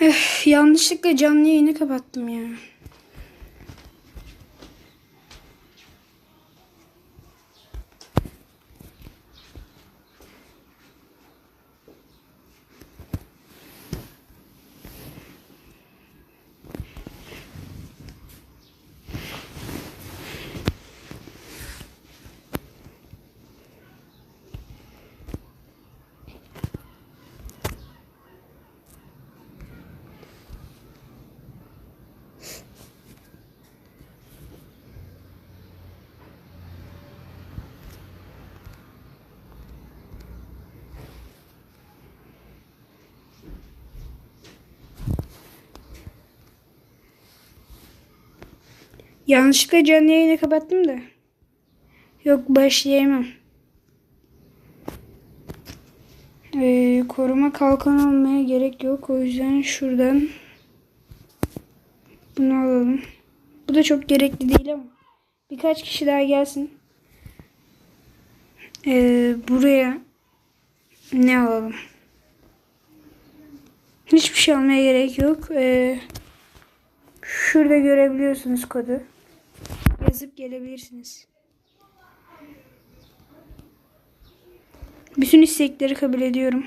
Öf, yanlışlıkla canlı yayını kapattım ya. Yanlışlıkla canlı yayını kapattım da. Yok başlayamam. Ee, koruma kalkan almaya gerek yok. O yüzden şuradan bunu alalım. Bu da çok gerekli değil ama. Birkaç kişi daha gelsin. Ee, buraya ne alalım? Hiçbir şey almaya gerek yok. Ee, şurada görebiliyorsunuz kodu. Yazıp gelebilirsiniz. Bütün istekleri kabul ediyorum.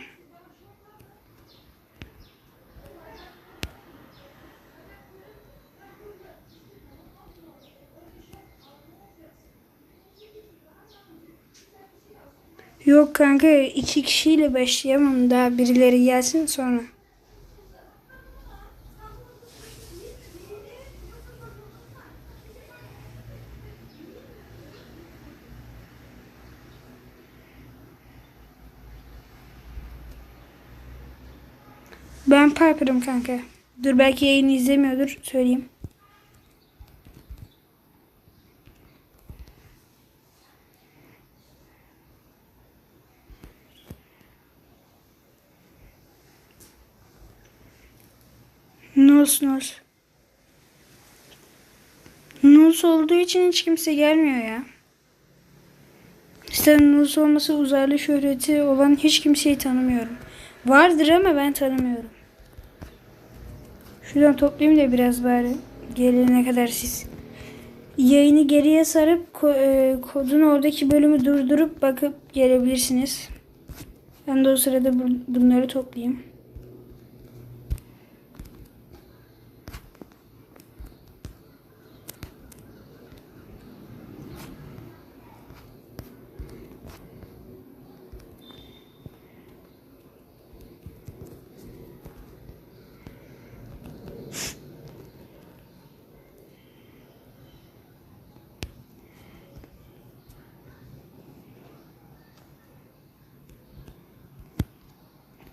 Yok kanka iki kişiyle başlayamam daha birileri gelsin sonra. Ben Piper'ım kanka. Dur belki yayını izlemiyordur söyleyeyim. Nus Nus. Nus olduğu için hiç kimse gelmiyor ya. İşte Nus olması uzaylı şöhreti olan hiç kimseyi tanımıyorum. Vardır ama ben tanımıyorum. Şuradan toplayayım da biraz bari. Gelene kadar siz. Yayını geriye sarıp ko- e, kodun oradaki bölümü durdurup bakıp gelebilirsiniz. Ben de o sırada bu- bunları toplayayım.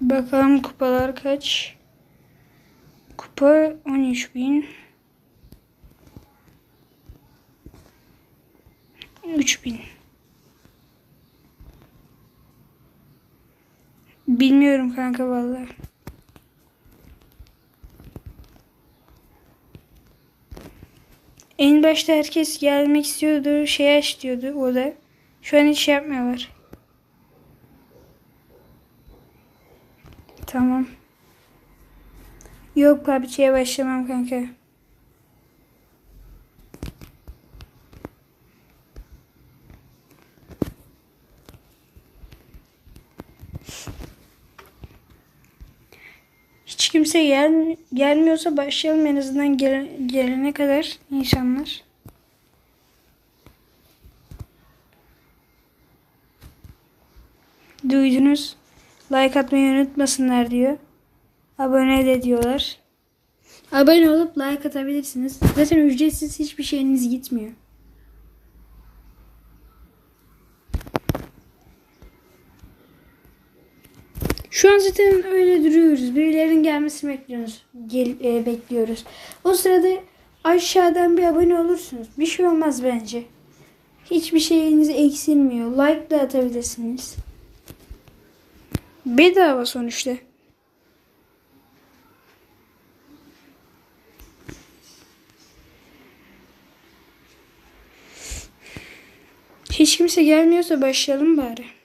Bakalım kupalar kaç? Kupa 13 bin. 3 bin. Bilmiyorum kanka vallahi. En başta herkes gelmek istiyordu, şey aç diyordu o da. Şu an hiç şey yapmıyorlar. Tamam. Yok PUBG'ye başlamam kanka. Hiç kimse gel gelmiyorsa başlayalım en azından gel gelene kadar insanlar. Duydunuz. Like atmayı unutmasınlar diyor. Abone de diyorlar. Abone olup like atabilirsiniz. Zaten ücretsiz hiçbir şeyiniz gitmiyor. Şu an zaten öyle duruyoruz. Birilerinin gelmesini bekliyoruz. Gel, e, bekliyoruz. O sırada aşağıdan bir abone olursunuz. Bir şey olmaz bence. Hiçbir şeyiniz eksilmiyor. Like da atabilirsiniz. Bedava sonuçta. Hiç kimse gelmiyorsa başlayalım bari.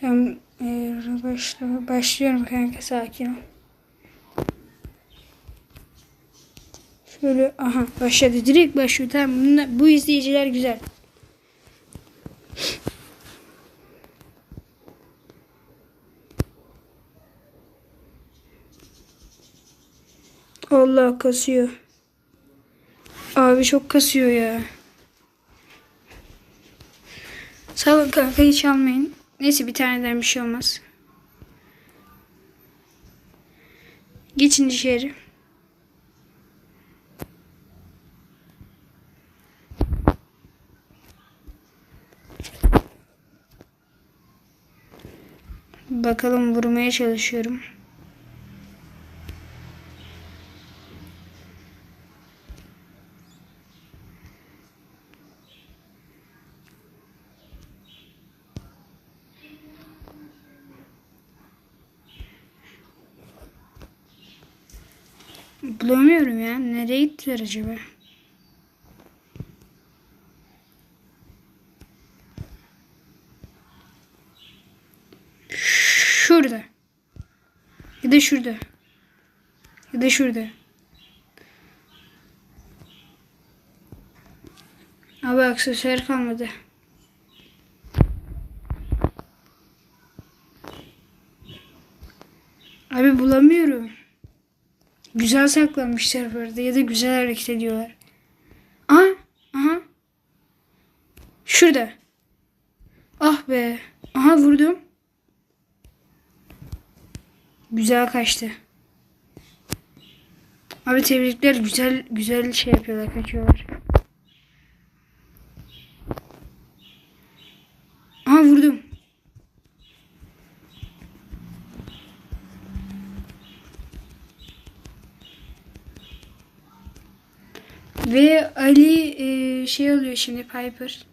Tamam. Ee, başla, başlıyorum kanka sakin ol. Şöyle aha başladı. Direkt başlıyor. Tamam bunlar, bu izleyiciler güzel. Allah kasıyor. Abi çok kasıyor ya. Salın kanka hiç almayın. Neyse bir taneden bir şey olmaz. Geçin içeri. Bakalım vurmaya çalışıyorum. Bulamıyorum ya. Gittiler acaba? Şurada. Ya da şurada. Ya da şurada. Abi aksesuar kalmadı. Abi bulamıyorum. Güzel saklanmışlar burada ya da güzel hareket ediyorlar. Aha, aha. Şurada. Ah be. Aha vurdum. Güzel kaçtı. Abi tebrikler güzel güzel şey yapıyorlar kaçıyorlar. Aha vurdum. Ve Ali e, şey oluyor şimdi Piper.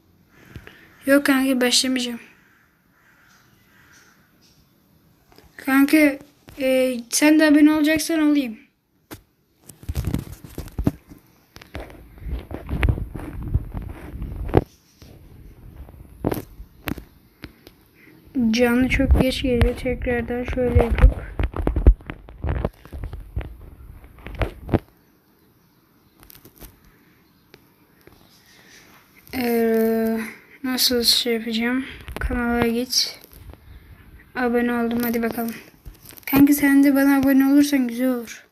Yok kanka başlamayacağım. Kanka e, sen de abone olacaksan olayım. Canlı çok geç geliyor. Tekrardan şöyle yapıp. Ee, nasıl şey yapacağım? Kanala git. Abone oldum hadi bakalım. Kanka sen de bana abone olursan güzel olur.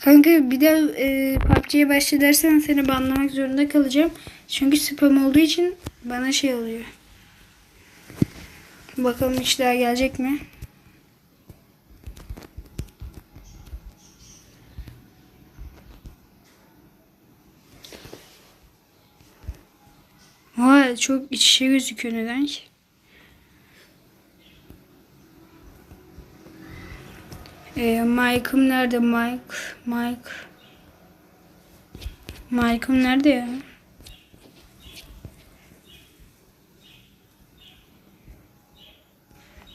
Kanka bir de e, PUBG'ye başla dersen seni banlamak zorunda kalacağım. Çünkü spam olduğu için bana şey oluyor. Bakalım hiç daha gelecek mi? Vay çok iç içe gözüküyor neden ki? Ee, Mike'ım nerede Mike? Mike. Mike'ım nerede ya?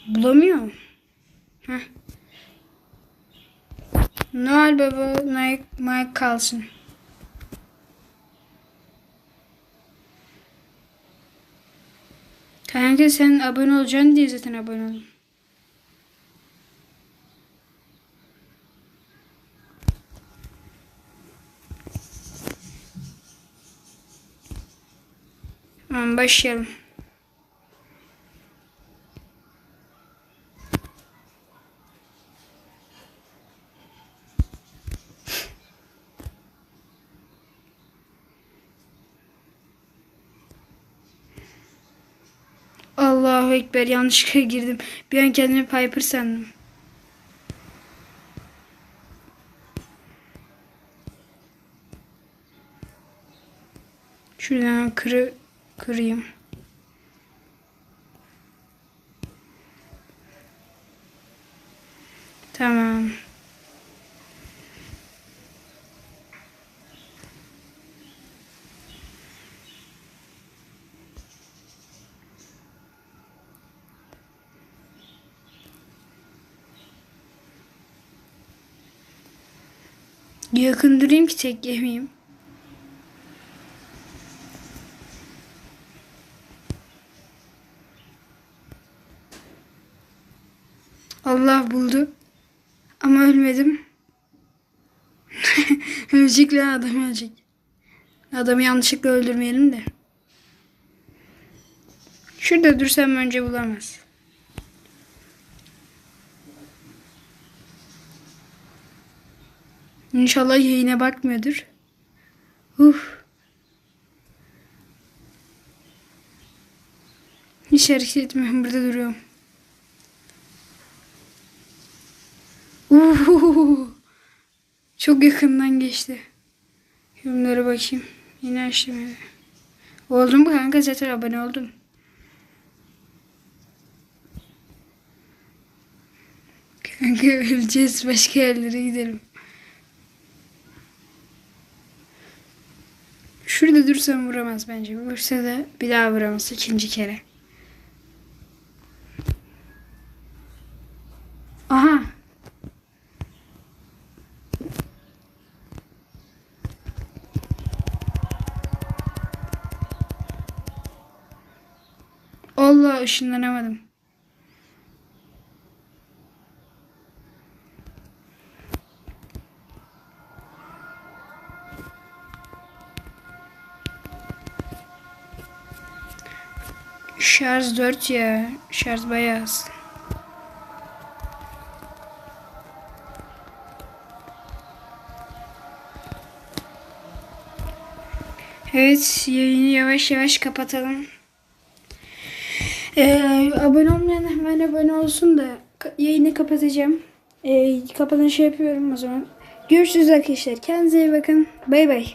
Bulamıyorum. Heh. Noel Baba Mike, Mike kalsın. Kanka sen abone olacaksın diye zaten abone oldum. Başlayalım. Allahu Ekber yanlışlıkla girdim. Bir an kendimi Piper sandım. Şuradan kırı, kırayım. Tamam. Yakın durayım ki tek yemeyeyim. Allah buldu. Ama ölmedim. ölecek lan adam ölecek. Adamı yanlışlıkla öldürmeyelim de. Şurada dursam önce bulamaz. İnşallah yayına bakmıyordur. Uf. Hiç hareket etmiyorum. Burada duruyorum. Uhu. Çok yakından geçti. Yorumlara bakayım. Yine açtım. Oldum mu kanka zaten abone oldum. Kanka öleceğiz. Başka yerlere gidelim. Şurada dursam vuramaz bence. Vursa da bir daha vuramaz ikinci kere. Aha. Allah ışınlanamadım. Şarj 4 ya. Şarj bayağı az. Evet yayını yavaş yavaş kapatalım. Ee, abone olmayan hemen abone olsun da yayını kapatacağım. Ee, kapanışı yapıyorum o zaman. Görüşürüz arkadaşlar. Kendinize iyi bakın. Bay bay.